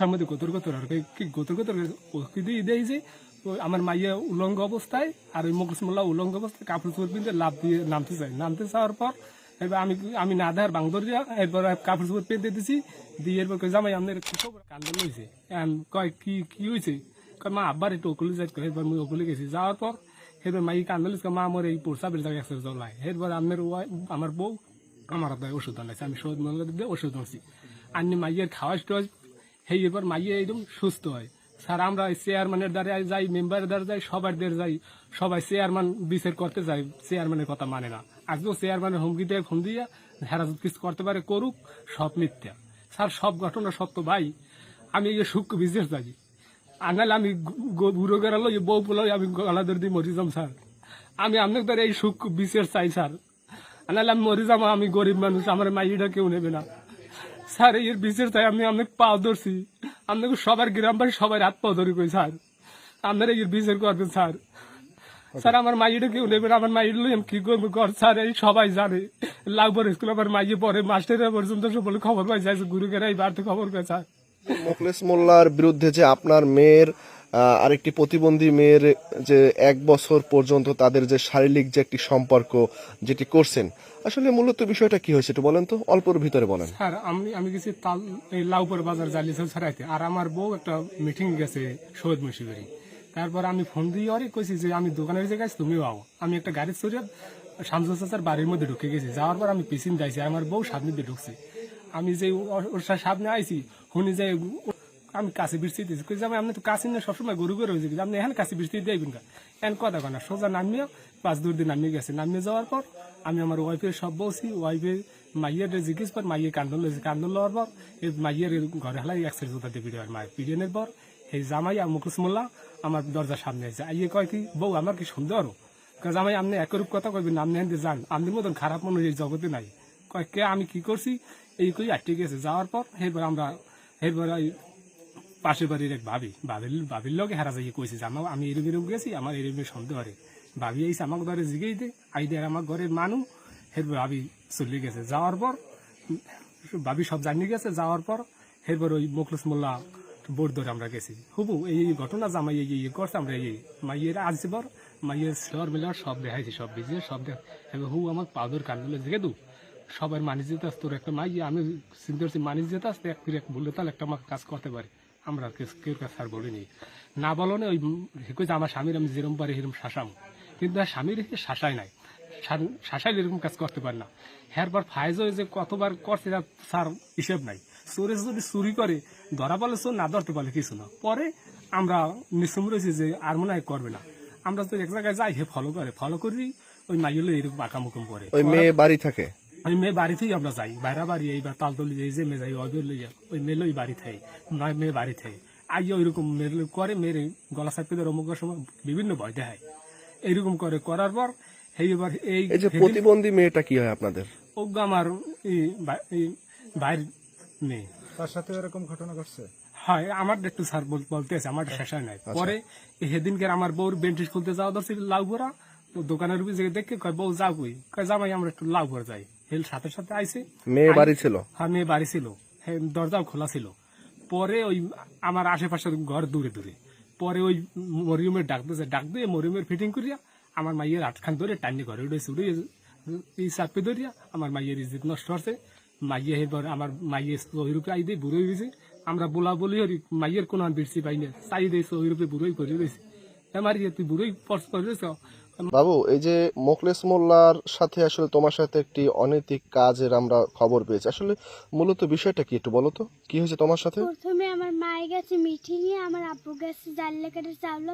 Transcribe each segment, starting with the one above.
মধ্যে গোতর গোতর আর কি- কি গোতর গোতর কিন্তু দেয় যে আমার মাইয়া উলঙ্গ অবস্থায় আর ওই মুখস মোল্লা উলঙ্গ অবস্থায় কাপড় চোপড় পিনতে লাভ দিয়ে নামতে চাই নামতে চাওয়ার পর এবার আমি আমি না দেওয়ার বাংদর এরপর কাপড় চোপড় পেতে দিছি দিয়ে এরপর কই, জামাই, আপনার কি খবর কান্দন হয়েছে কয়, কি কি হয়েছে কয়, মা, আব্বার একটু ওকুলে যাই এরপর আমি ওকুলে গেছি। যাওয়ার পর এরপর মাই কান্দন মা, আমার এই পোষাবের জায়গায় একসাথে জ্বলাই এরপর আপনার আমার বউ আমার হাতে ওষুধ আনাইছে আমি মঙ্গল দিয়ে ওষুধ আনছি। আনি মাইয়ের খাওয়া সেই এবার মাইয়ে একদম সুস্থ হয়। স্যার, আমরা চেয়ারম্যানের দ্বারা যাই মেম্বারের দ্বারা যাই, সবার দ্বারা যাই, সবাই চেয়ারম্যান বিচার করতে যাই চেয়ারম্যানের কথা মানে না। আজকেও চেয়ারম্যানের হুমকি দিয়ে ফোন দিয়ে হেরাজত কিছু করতে পারে, করুক, সব মিথ্যা। স্যার, সব ঘটনা সত্য ভাই। আমি এই যে সুখ বিজনেস যাই নাহলে আমি বুড়ো গেরালো বউ পোলাই আমি গলা ধরে দিয়ে মরি যাম, স্যার। আমি আপনার দ্বারা এই সুখ বিশেষ চাই, স্যার। আর নাহলে আমি মরে যাব, আমি গরিব মানুষ, আমার মাইটা কেউ নেবে না। স্যার, এর বিচার চাই, আমি অনেক পাও ধরছি। আপনাকে সবার গ্রামবাসী সবাই হাত পাও ধরি কই স্যার। আপনারা এর বিচার করবেন, স্যার। স্যার, আমার মাইটা কেউ নেবেন আমার মাইয়ের লই আমি কি করব? কর স্যার, এই সবাই জানে। লাগবার স্কুল, আমার মাইয়ে পরে মাস্টাররা পর্যন্ত সকলে খবর পাই যাচ্ছে গুরুকেরা এই বাড়িতে খবর পাই স্যার। মোকলেশ মোল্লার বিরুদ্ধে যে আপনার মেয়ের আরেকটি প্রতিবন্ধী মেয়ের যে এক বছর পর্যন্ত তাদের যে শারীরিক যে একটি সম্পর্ক যেটি করছেন, আসলে মূলত বিষয়টা কি হয়েছে একটু বলেন তো, অল্পর ভিতরে বলেন। স্যার, আমি আমি গেছি তাল, এই লাউপুর বাজার জালিয়াল ছাড়াইতে, আর আমার বউ একটা মিটিং গেছে সৈয়দ মুন্সিবাড়ি তারপর আমি ফোন দিয়ে ওরে কইছি যে আমি দোকানের যে গেছি, তুমিও আও। আমি একটা গাড়ি চড়িয়ে শামসুল চাচার বাড়ির মধ্যে ঢুকে গেছি। যাওয়ার পর আমি পিছিয়ে যাইছি, আমার বউ সামনে দিয়ে ঢুকছি। আমি যে ওর সামনে আইছি, শুনি যে আমি কাছে বৃষ্টি দিয়েছি। যে আমি আপনি তো কাছে না সবসময় গরু গরু হয়েছে। আপনি এখানে কাছে বৃষ্টি দেবেন কা এখন কথা কয় সোজা নামিয়ে পাঁচ দূর দিন নামিয়ে গেছে। নামিয়ে যাওয়ার পর আমি আমার ওয়াইফের সব বলছি। ওয়াইফের মাইয়ের জিজ্ঞেস পর মাইয়ে কান্দন লইছে। কান্দন লওয়ার পর এই মাইয়ের ঘরে হেলাই একসাথে জোতা দিয়ে ভিডিও মায়ের পিডিয়নের পর এই জামাই আর মুখুস মোল্লা আমার দরজার সামনে আছে আইয়ে কয় কি, বউ, আমার কি সুন্দর জামাই, আপনি একরূপ কথা কইবেন আপনি হেন যান। আপনার মতন খারাপ মনে এই জগতে নাই। কয়, কে, আমি কি করছি? এই কই আটকে গেছে। যাওয়ার পর এরপর আমরা এরপর পাশের বাড়ির এক ভাবি। ভাবির ভাবির লগে হারা যাইয়ে কইছে যে আমার আমি এরম এরম গেছি, আমার এরম সন্দেহ করে ভাবি আইসে আমার ঘরে জিগেই দে। আই দে আমার ঘরের মানু। এরপর ভাবি চলে গেছে। যাওয়ার পর, ভাবি সব জানিয়ে গেছে, যাওয়ার পর এরপর ওই মুখলুস মোল্লা বোর্ড ধরে আমরা গেছি। হুবু, এই ঘটনা জামাই এই এই করছে, আমরা এই মাইয়ের আসছে পর মাইয়ের শহর মিলার সব দেখাইছি, সব বিজে সব দেখ হু আমার পাউডার কান্দলে জিগে দু। সবার মানিজ যেতে তোর একটা মাই আমি চিন্তা করছি মানিজ যেতে আসতে, এক করে এক বললে তাহলে একটা আমার কাজ করতে পারে। আমরা কেউ- কাছে আর বলিনি। না বলো না ওই কই যে আমার স্বামীর আমি যেরকম পারি সেরকম শাসাম। কিন্তু আর স্বামীর এসে শাসাই নাই। শাসাইলে এরকম কাজ করতে পারে না। হ্যারবার ফাইজ হয়ে যে কতবার করছে তার স্যার হিসেব নাই। চোরে যদি চুরি করে ধরা পালে চোর না ধরতে পারলে কিছু না। পরে আমরা নিশ্চম রয়েছি যে আর মনে হয় করবে না। আমরা তো এক জায়গায় যাই হে ফলো করে। ফলো করি ওই মাইগুলো এরকম আঁকামুকুম করে। ওই মেয়ে বাড়ি থাকে? ওই মেয়ে বাড়ি থেকে আমরা যাই। বাইরা বাড়ি এইবার তালতলি এই যে মেয়ে যাই ওই লইয়া। ওই মেয়ে ওই বাড়ি থেকে নয় মেয়ে বাড়ি থেকে আইয়া ওইরকম মেয়ে লই- করে মেরে গলা চাপে ধরে অমুকের সময় বিভিন্ন ভয় দেখায়। এইরকম করে করার পর এই এবার এই যে প্রতিবন্ধী মেয়েটা কি হয় আপনাদের? অজ্ঞ আমার এই বা- ভাইয়ের মেয়ে। তার সাথে এরকম ঘটনা ঘটছে? হয় আমার একটু স্যার বলতে আছে আমার শেষ হয় নাই। পরে সেদিনকে আমার বউর বেন্টিস খুলতে যাওয়া দরছিল লাউ ভরা দোকানের উপরে দেখে কয় বউ যাও কই? কয় জামাই আমরা একটু লাউ ভরা যাই। হেল সাথে সাথে আইসে মেয়ে বাড়ি ছিল? হ্যাঁ মেয়ে বাড়ি ছিল। হ্যাঁ, দরজাও খোলা ছিল। পরে ওই আমার আশেপাশে ঘর দূরে দূরে। পরে ওই মরিয়মের ডাক দিয়েছে ডাক দিয়ে মরিয়মের ফিটিং করিয়া আমার মাইয়ের আটখান ধরে টানি ঘরে উঠেছে উঠে এই চাপে ধরিয়া আমার মাইয়ের ইজ্জত নষ্ট হচ্ছে মাইয়ে এবার আমার মাইয়ে ওইরূপে আই দিয়ে বুড়োই হয়েছে আমরা বলা বলি হরি মাইয়ের কোনো বিরসি পাই না। চাই দিয়েছে ওইরূপে বুড়োই করে রয়েছে আমার তুই বুড়োই পর্স করে রয়েছে বাবু এই যে মোখলেস মোল্লার সাথে আসলে তোমার সাথে একটি অনৈতিক কাজের আমরা খবর পেয়েছি। আসলে মূলত বিষয়টা কি একটু বলো তো? কি হয়েছে তোমার সাথে? প্রথমে আমার মায়ে গেছে নিয়ে আমার আব্বু গেছে জানলে কেটে চাউল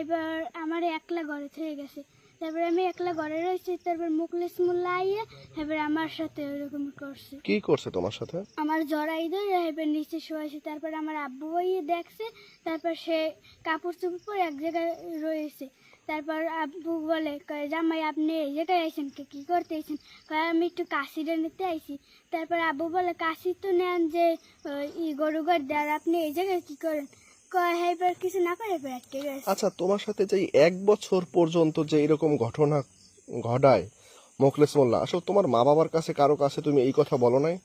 এবার আমার একলা ঘরে থেকে গেছে। তারপরে আমি একলা ঘরে রয়েছি তারপর মুখলেস মোল্লা আইয়ে এবার আমার সাথে ওরকম করছে। কি করছে তোমার সাথে? আমার জড়াই ধরে এবার নিচে শোয়াইছে। তারপর আমার আব্বু বইয়ে দেখছে তারপর সে কাপড় চোপড় পরে এক জায়গায় রয়েছে। তারপর আব্বু বলে কয়, জামাই আপনি এই জায়গায় আইছেন? কে কি করতে আইছেন? কয় আমি একটু কাশিটা নিতে আইছি। তারপর আব্বু বলে কাশি তো নেন যে ই গরু গাড়ি আর আপনি এই জায়গায় কি করেন? হ্যাঁ কিছু না করে আচ্ছা তোমার সাথে যে এক বছর পর্যন্ত যে এরকম ঘটনা ঘটায় মোখলেস মোল্লা আসলে তোমার মা বাবার কাছে কারও কাছে তুমি এই কথা বলো নাই?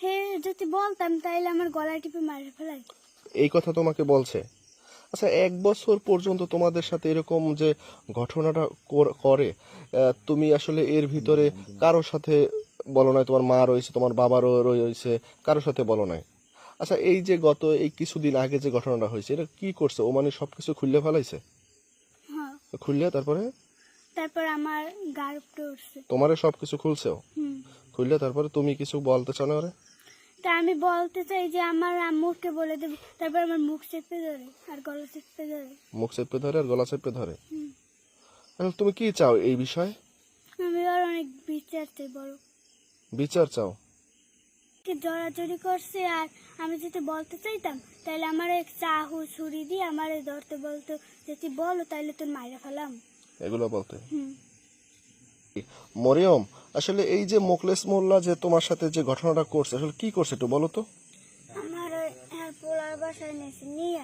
হে যদি বলতাম তাইলে আমার গলা টিপে মারে ফেলাই এই কথা তোমাকে বলছে? আচ্ছা এক বছর পর্যন্ত তোমাদের সাথে এরকম যে ঘটনাটা করে তুমি আসলে এর ভিতরে কারোর সাথে বলো নাই তোমার মা রয়েছে তোমার বাবারও রয়েছে কারোর সাথে বলো নাই? আচ্ছা এই যে গত এই কিছুদিন আগে যে ঘটনাটা হয়েছে এটা কি করছে? ও মানে সবকিছু খুললে ফেলাইছে? হ্যাঁ। খুললে তারপরে? তারপর আমার গার উপরে উঠছে। তোমারে সবকিছু খুলছেও হুম। খুললে তারপরে তুমি কিছু বলতে চাও না ওরে? তা আমি বলতে চাই যে আমার আম্মুকে বলে দেবো। তারপর আমার মুখ চেপে ধরে আর গলা চেপে ধরে। মুখ চেপে ধরে আর গলা চেপে ধরে। এখন তুমি কি চাও এই বিষয়ে? আমি আর অনেক বিচার চাই বড় বিচার চাও? কি জড়াজড়ি করছে আর আমি যদি বলতে চাইতাম তাহলে আমার এক চাহু ছুরি দিয়ে আমার ধরতে বলতো যে তুই বলো তাহলে তোর মাইরা ফেলাম। এগুলো বলতে? হুম। মরিয়ম আসলে এই যে মোকলেস মোল্লা যে তোমার সাথে যে ঘটনাটা করছে আসলে কি করছে একটু বলো তো? আমার পোলার বাসায় নিয়েছে নিয়ে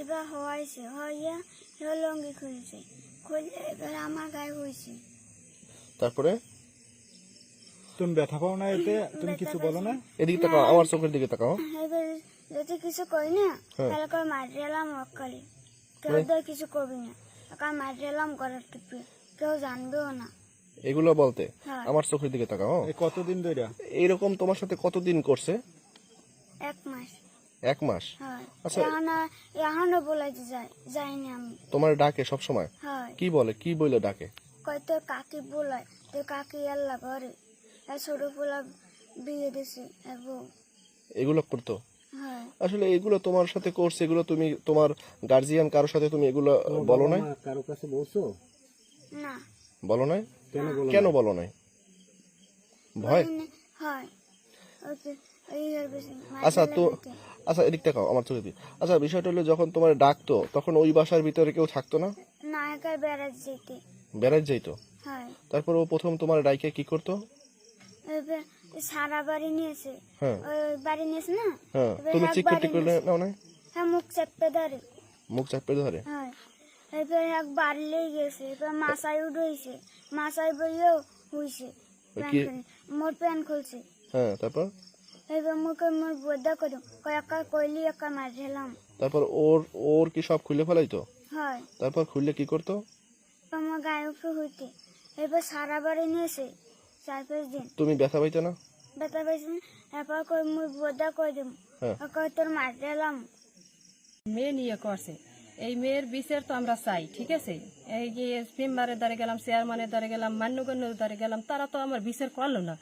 এবার হওয়াইছে হইয়া এবার লঙ্গি খুলেছে খুলে এবার আমার গায়ে হয়েছে তারপরে? তুমি ব্যথা পাও না এতে? তুমি কিছু বলো না? এদিকে তাকাও আমার চোখের দিকে তাকাও। এবার যদি কিছু করি না তাহলে কই মারি এলাম অকালে কেউ তো কিছু করবি না। কারণ মারি এলাম করার টিপে। কেউ জানবেও না। এগুলো বলতে হ্যাঁ। আমার চোখের দিকে তাকাও। কতদিন ধরে এইরকম তোমার সাথে কতদিন করছে? এক মাস। এক মাস? হয়। আচ্ছা। এখনও এখনও বলাইতে যাই যাইনি আমি। তোমার ডাকে সব সময় কি বলে? কি বলে ডাকে? কয় তোর কাকি বলায় তোর কাকি আল্লাহ ঘরে আর ছোট পোলা বিয়ে দিছে আর এগুলো করতো? আসলে এগুলো তোমার সাথে করছে এগুলো তুমি তোমার গার্জিয়ান কারোর সাথে তুমি এগুলো বলো নাই? কারও কাছে বলছো? না। বলো নাই? কেন বলো কেন নাই? ভয়? হয়। আচ্ছা তো আচ্ছা এদিক তাকাও আমার চোখে দিয়ে। আচ্ছা বিষয়টা হলো যখন তোমার ডাকতো তখন ওই বাসার ভিতরে কেউ থাকতো না? বেড়াত যেতে। বেড়াত যাইতো? তারপর ও প্রথম তোমার ডাইকে কি করতো? সারা বাড়ি নিয়েছে। হ্যাঁ। ওই বাড়ি নিয়েছে না? হ্যাঁ তুমি এক চিক করতে করলে না হ্যাঁ মুখ চাপতে ধরে। মুখ চাপে ধরে? হয়। এবার এক বাড়লেই গেছে এবার মাসায় উঠেছে মাসায় বইয়েও হইছে কি-। মোর প্যান খুলছে। হ্যাঁ তারপর? এবার মুখে মোর করো কয়েকা কইলি একা মারলাম তারপর ওর ওর কি সব খুলে ফেলাইতো? হয়। তারপর খুললে কি করতো? আমার গায়ে উপরে হইতে এবার সারা বাড়ি নিয়েছে চার পাঁচ দিন। তুমি ব্যথা পাইতে না? ব্যথা পাইছে না এরপর কই করে দেব হ্যাঁ। কই তোর মেয়ে নিয়ে করছে। এই মেয়ের বিচার তো আমরা চাই, ঠিক আছে? এই যে মেম্বারের দ্বারে গেলাম, চেয়ারম্যানের দ্বারে গেলাম, মান্যগণ্যের দ্বারে গেলাম, তারা তো আমার বিচার করল না।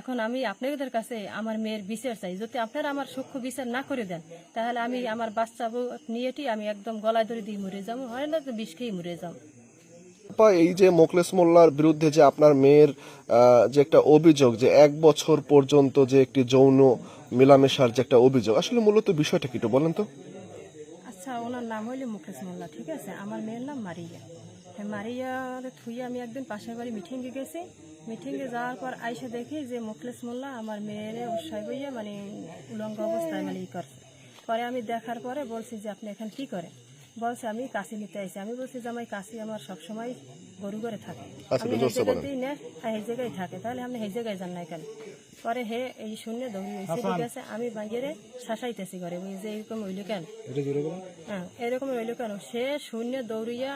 এখন আমি আপনাদের কাছে আমার মেয়ের বিচার চাই। যদি আপনারা আমার সূক্ষ্ম বিচার না করে দেন, তাহলে আমি আমার বাচ্চা নিয়েটি আমি একদম গলায় ধরে দিয়ে মরে যাব। হয় না তো বিষ খেয়ে মরে যাব। এই যে মোকলেস মোল্লার বিরুদ্ধে যে আপনার মেয়ের যে একটা অভিযোগ, যে এক বছর পর্যন্ত যে একটি যৌন মেলামেশার যে একটা অভিযোগ, আসলে মূলত বিষয়টা কি বলেন তো? ওনার নাম হইলে মুকেশ মোল্লা, ঠিক আছে? আমার মেয়ের নাম মারিয়া। হ্যাঁ মারিয়ার থুই আমি একদিন পাশের বাড়ি মিটিংয়ে গেছি। মিটিংয়ে যাওয়ার পর আইসে দেখি যে মুখলেস মোল্লা আমার মেয়ের উৎসাহ বইয়া মানে উলঙ্গ অবস্থায় মানে ই করছে। পরে আমি দেখার পরে বলছি যে আপনি এখন কি করেন? বলছে আমি কাশি নিতে আইছি। আমি বলছি যে আমার কাশি আমার সবসময় গরু করে থাকে। আচ্ছা, আমি জায়গাতেই নেয় আর জায়গায় থাকে। তাহলে আপনি সেই জায়গায় যান না কেন? পরে হে এই শূন্য দৌড়ি হয়েছে ঠিক আছে আমি বাইরে শাসাইতেছি ঘরে। ওই যে এরকম হইল কেন? হ্যাঁ এরকম হইল কেন? সে শূন্য দৌড়িয়া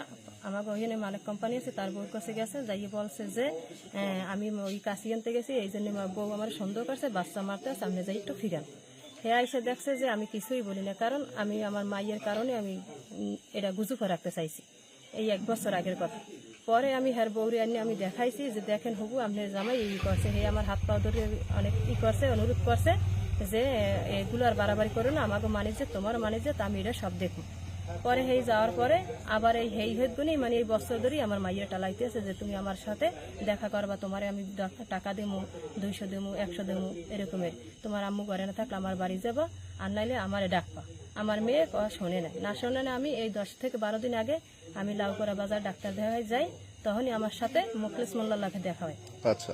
আমাকে ওইখানে মালিক কোম্পানি আছে তার বউর কাছে গেছে যাইয়ে বলছে যে হ্যাঁ, আমি ওই কাশি আনতে গেছি এই জন্য বউ আমার সন্দেহ করছে বাচ্চা মারতে সামনে যাই একটু ফিরান। হে আইসে দেখছে যে আমি কিছুই বলি না। কারণ আমি আমার মাইয়ের কারণে আমি এটা গুজুফা রাখতে চাইছি। এই এক বছর আগের কথা। পরে আমি হ্যার বৌরি আনি আমি দেখাইছি যে, দেখেন হবু, আপনার জামাই এই করছে। হে, আমার হাত পা ধরে অনেক ই করছে, অনুরোধ করছে যে, এগুলো আর বাড়াবাড়ি করো না। আমাকে মানে যে তোমার মানে যে আমি এটা সব দেখুন। পরে হেই যাওয়ার পরে আবার এই হেই হইত গুনি মানে এই বছর ধরেই আমার মাইয়া টালাইতেছে যে তুমি আমার সাথে দেখা করবা তোমারে আমি টাকা দেবো দুইশো দেবো একশো দেবো এরকমের। তোমার আম্মু ঘরে না থাকলে আমার বাড়ি যাবা আর নাইলে আমারে ডাকবা। আমার মেয়ে শোনে না। না শোনে না আমি এই দশ থেকে বারো দিন আগে আমি লাউকরা বাজার ডাক্তার দেখায় যাই তখনই আমার সাথে মুখলেস মোল্লাকে দেখা হয়। আচ্ছা।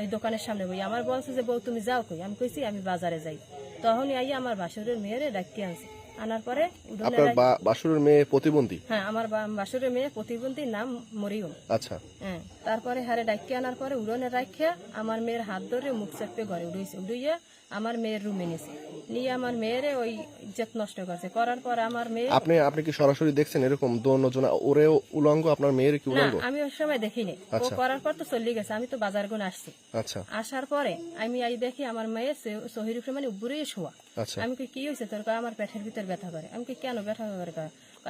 এই দোকানের সামনে বই। আমার বলছে যে বউ তুমি যাও কই? আমি কইছি আমি বাজারে যাই। তখনই আইয়া আমার বাসুরের মেয়েরে ডাকি আনছে। আনার পরে আপনার বাসুরের মেয়ে প্রতিবন্ধী? হ্যাঁ আমার বাসুরের মেয়ে প্রতিবন্ধী নাম মরিয়ম। আচ্ছা। হ্যাঁ তারপরে হারে ডাকি আনার পরে উড়নে রাখিয়া আমার মেয়ের হাত ধরে মুখ চাপে ঘরে উড়াইছে। উড়িয়ে আমার মেয়ের রুমে নিয়েছে। নিয়ে আমার মেয়েরে ওই ইজ্জত নষ্ট করছে। করার পর আমার মেয়ে আপনি আপনি কি সরাসরি দেখছেন এরকম দোনো জনা ওরেও উলঙ্গ আপনার মেয়ের কি উলঙ্গ? আমি ওই সময় দেখিনি। ও আচ্ছা। করার পর তো চলে গেছে আমি তো বাজার গুণ আসছি। আচ্ছা। আসার পরে আমি এই দেখি আমার মেয়ে উপরে মানে উপরে শোয়া। আমি কি কি হয়েছে তোর? কয়, আমার পেটের ভিতর ব্যথা করে। আমি কি কেন ব্যথা করে?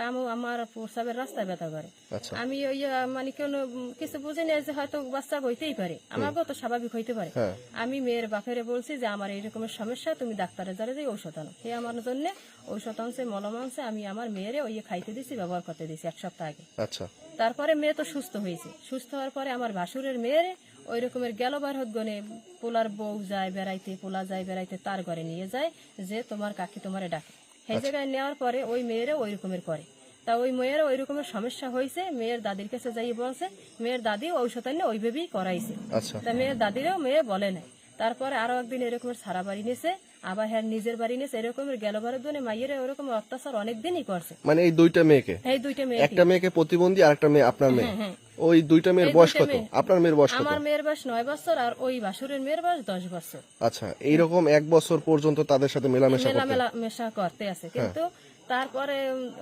আমি আমার প্রসাবের রাস্তায় ব্যথা করে। আচ্ছা। আমি ওই মানে কোনো কিছু বুঝি না যে হয়তো বাচ্চা হইতেই পারে। আমাকেও তো স্বাভাবিক হইতে পারে। হ্যাঁ। আমি মেয়ের বাপেরে বলছি যে আমার এই রকমের সমস্যা তুমি ডাক্তারের দ্বারা যে ঔষধ আনো। সে আমার জন্য ঔষধ আনছে মলম আনছে আমি আমার মেয়েরে ওই খাইতে দিছি ব্যবহার করতে দিছি এক সপ্তাহ আগে। আচ্ছা। তারপরে মেয়ে তো সুস্থ হয়েছে সুস্থ হওয়ার পরে আমার ভাসুরের মেয়েরে ওই রকমের গেল বার হত গনে পোলার বউ যায় বেড়াইতে পোলা যায় বেড়াইতে তার ঘরে নিয়ে যায় যে তোমার কাকি তোমারে ডাকে। সেই জায়গায় নেওয়ার পরে ওই মেয়েরা ওই রকমের করে। তা ওই মেয়ের ওই রকমের সমস্যা হয়েছে মেয়ের দাদির কাছে যাই বলছে মেয়ের দাদি ঔষধ এনে ওইভাবেই করাইছে। আচ্ছা। তা মেয়ের দাদিরও মেয়ে বলে নাই। তারপরে আরও একদিন এরকম সারা বাড়ি নিয়েছে আবার হ্যাঁ নিজের বাড়ি নিয়েছে এরকমের গেল বারের জন্য মাইয়ের ওরকম অত্যাচার অনেকদিনই করছে। মানে এই দুইটা মেয়েকে? এই দুইটা মেয়ে একটা মেয়েকে প্রতিবন্ধী আর একটা মেয়ে আপনার মেয়ে? ওই দুইটা মেয়ের বয়স কত? আপনার মেয়ের বয়স কত? আমার মেয়ের বয়স নয় বছর আর ওই বাসুরের মেয়ের বয়স দশ বছর। আচ্ছা এইরকম এক বছর পর্যন্ত তাদের সাথে মেলামেশা মেলা করতে? মেলা মেশা করতে আছে। কিন্তু তারপরে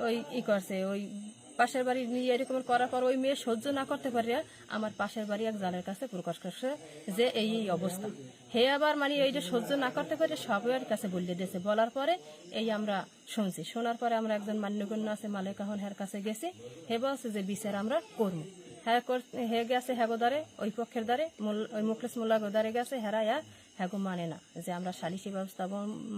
ওই ই করছে ওই পাশের বাড়ি নিয়ে এরকম করার পর ওই মেয়ে সহ্য না করতে পারে, আমার পাশের বাড়ি এক জালের কাছে প্রকাশ করছে যে এই এই অবস্থা। হে আবার মানে এই যে সহ্য না করতে পারে সবার কাছে বলে দিয়েছে। বলার পরে এই আমরা শুনছি। শোনার পরে আমরা একজন মান্যগণ্য আছে মালিকাহন হের কাছে গেছি। হে বলছে যে বিচার আমরা করব। হ্যাঁ হে গেছে হ্যাগো ওই পক্ষের দ্বারে ওই মুখলেস মোল্লা গোদারে গেছে, হেরা ইয়া হ্যাগো মানে না। যে আমরা সালিসি ব্যবস্থা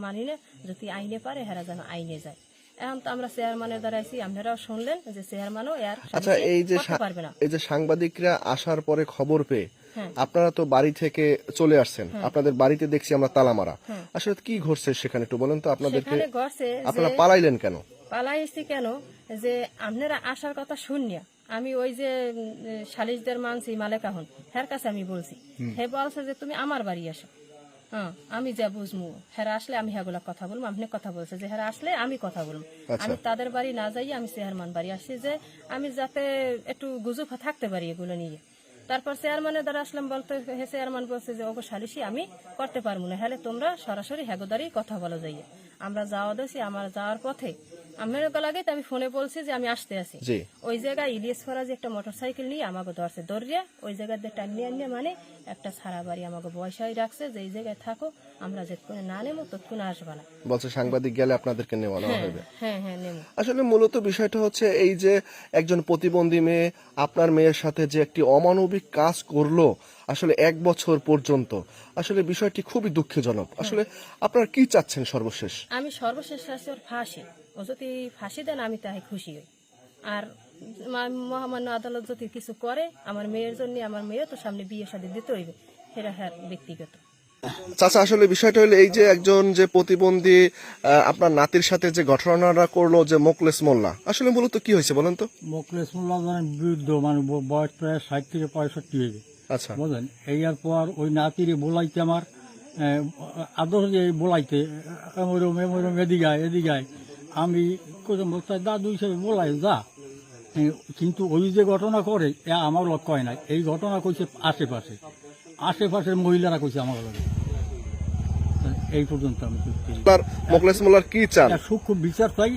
মানি না, যদি আইনে পারে, হেরা যেন আইনে যায়। এখন তো আমরা চেয়ারম্যানের আপনারাও শুনলেন যে চেয়ারম্যানও এর আচ্ছা এই যে পারবে না। এই যে সাংবাদিকরা আসার পরে খবর পেয়ে হ্যাঁ। আপনারা তো বাড়ি থেকে চলে আসছেন আপনাদের বাড়িতে দেখছি আমরা তালা মারা আসলে কি ঘটছে সেখানে একটু বলেন তো আপনাদেরকে? আপনারা পালাইলেন কেন? পালাইছি কেন? যে আপনারা আসার কথা শুনিয়া আমি ওই যে সালিশদের মানছি মালেকাহন হের কাছে আমি বলছি। হে বলছে যে তুমি আমার বাড়ি আসো। হ্যাঁ আমি যা বুঝব হেরা আসলে আমি হেগুলা কথা বলব আপনি কথা বলছে যে হেরা আসলে আমি কথা বলব আমি তাদের বাড়ি না যাই আমি চেয়ারম্যান বাড়ি আসছি যে আমি যাতে একটু গুজব থাকতে পারি এগুলো নিয়ে। তারপর চেয়ারম্যানের দ্বারা আসলাম বলতে হে চেয়ারম্যান বলছে যে ওগো সালিশি আমি করতে পারব না হলে তোমরা সরাসরি হ্যাগোদারি কথা বলা যাইয়ে। আমরা যাওয়া দিয়েছি আমার যাওয়ার পথে আমার লাগে আমি ফোনে বলছি যে আমি আসতে আছি। ওই জায়গায় ইলিয়াস ফরাজ একটা মোটর সাইকেল নিয়ে আমাকে ধরছে দৌড়িয়া ওই দিয়ে টানিয়ে আনিয়ে মানে একটা সারা বাড়ি আমাকে বয়সাই রাখছে যে এই জায়গায় থাকো আমরা যেটুকুনে না নেব তৎক্ষণে আসবে না। বলছে সাংবাদিক গেলে আপনাদেরকে নেওয়া নেওয়া হবে। হ্যাঁ হ্যাঁ নেব। আসলে মূলত বিষয়টা হচ্ছে এই যে একজন প্রতিবন্ধী মেয়ে আপনার মেয়ের সাথে যে একটি অমানবিক কাজ করল আসলে এক বছর পর্যন্ত আসলে বিষয়টি খুবই দুঃখজনক। আসলে আপনার কি চাচ্ছেন সর্বশেষ? আমি সর্বশেষ আছে ওর ফাঁসি। ও যদি ফাঁসি দেন আমি তাই খুশি হই। আর মহামান্য আদালত যদি কিছু করে আমার মেয়ের জন্য আমার মেয়ে তো সামনে বিয়ে শাদী দিতে হইবে। সেটা হ্যাঁ ব্যক্তিগত। চাচা আসলে বিষয়টা হলো এই যে একজন যে প্রতিবন্ধী আপনার নাতির সাথে যে ঘটনাটা করল যে মোকলেস মোল্লা আসলে মূলত কি হয়েছে বলেন তো? মোকলেস মোল্লা মানে বৃদ্ধ মানে বয়স প্রায় ষাট থেকে পঁয়ষট্টি হয়েছে আচ্ছা। বুঝলেন? এই আর পর ওই নাতিরে বোলাইতে আমার আদর যে বোলাইতে এমরম এমরম এদিকায় এদিকায় আমি দাদু হিসেবে বলাই যা। কিন্তু ওই যে ঘটনা করে এ আমার লক্ষ্য হয় নাই। এই ঘটনা কইছে আশেপাশে। আশেপাশের মহিলারা কইছে আমার লাগে। এই পর্যন্ত আমি মোকলেস মোল্লার কি চান? সুখ সূক্ষ্ম বিচার চাই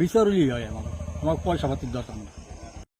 বিচারই হয় আমার। আমার পয়সা পাতির দরকার না